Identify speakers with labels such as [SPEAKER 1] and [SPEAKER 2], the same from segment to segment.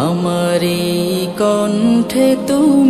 [SPEAKER 1] আমারি কণ্ঠে তুমি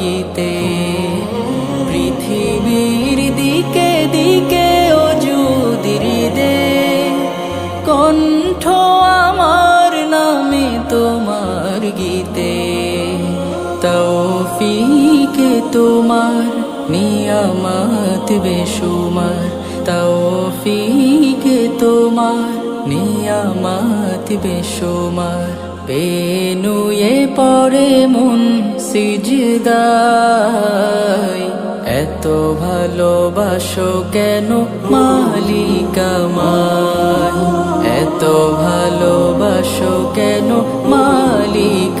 [SPEAKER 1] গীতে, পৃথিবীর দিকে দিকে অজুদির দে কণ্ঠ আমার নামে তোমার গীতে, তৌফিকে তোমার নিয়ামত বেশুমার, তৌফিকে তোমার নিয়ামত বেশুমার, পেনুয়ে পড়ে মন সিজদায়। এত ভালোবাসো কেন মালিক আমায় এত ভালোবাসো কেন মালিক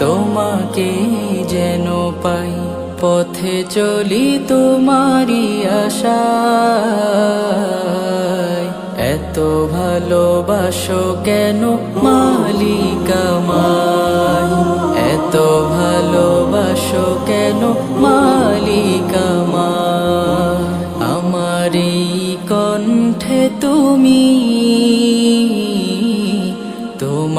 [SPEAKER 1] তোমাকে যেন পাই, পথে চলি তোমারি আশা এত ভালোবাসো কেন মালিকামায় এত ভালোবাসো কেন মালিক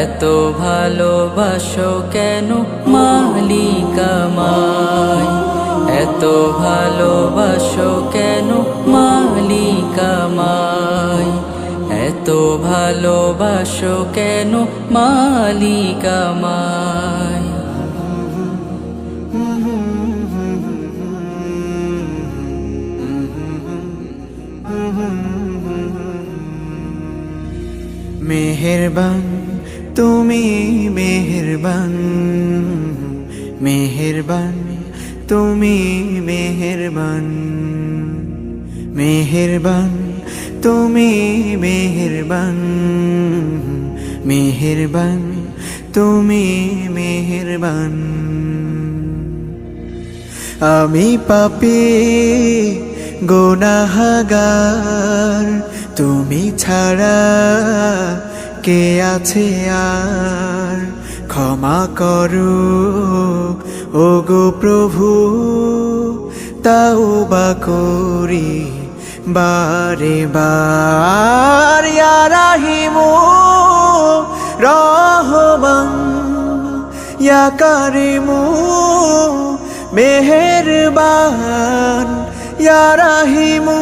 [SPEAKER 1] এত ভালোবাসো কেন মালিক আমায় এত ভালোবাসো কেন মালিক আমায় এত ভালোবাসো কেন মালিক আমায়
[SPEAKER 2] মেহেরবান তুমি মেহেরবান মেহেরবান, তুমি মেহেরবান মেহেরবান, তুমি মেহেরবান মেহেরবান, তুমি মেহেরবান। আমি পাপি, গোনাহাগার, তুমি ছাড়া কে আছে আর? ক্ষমা করো। ও গো প্রভু তাও বা করি বারে বার। রাহিমু রহমান, ইয়া কারিমু মেহেরবান। ইয়া রাহিমু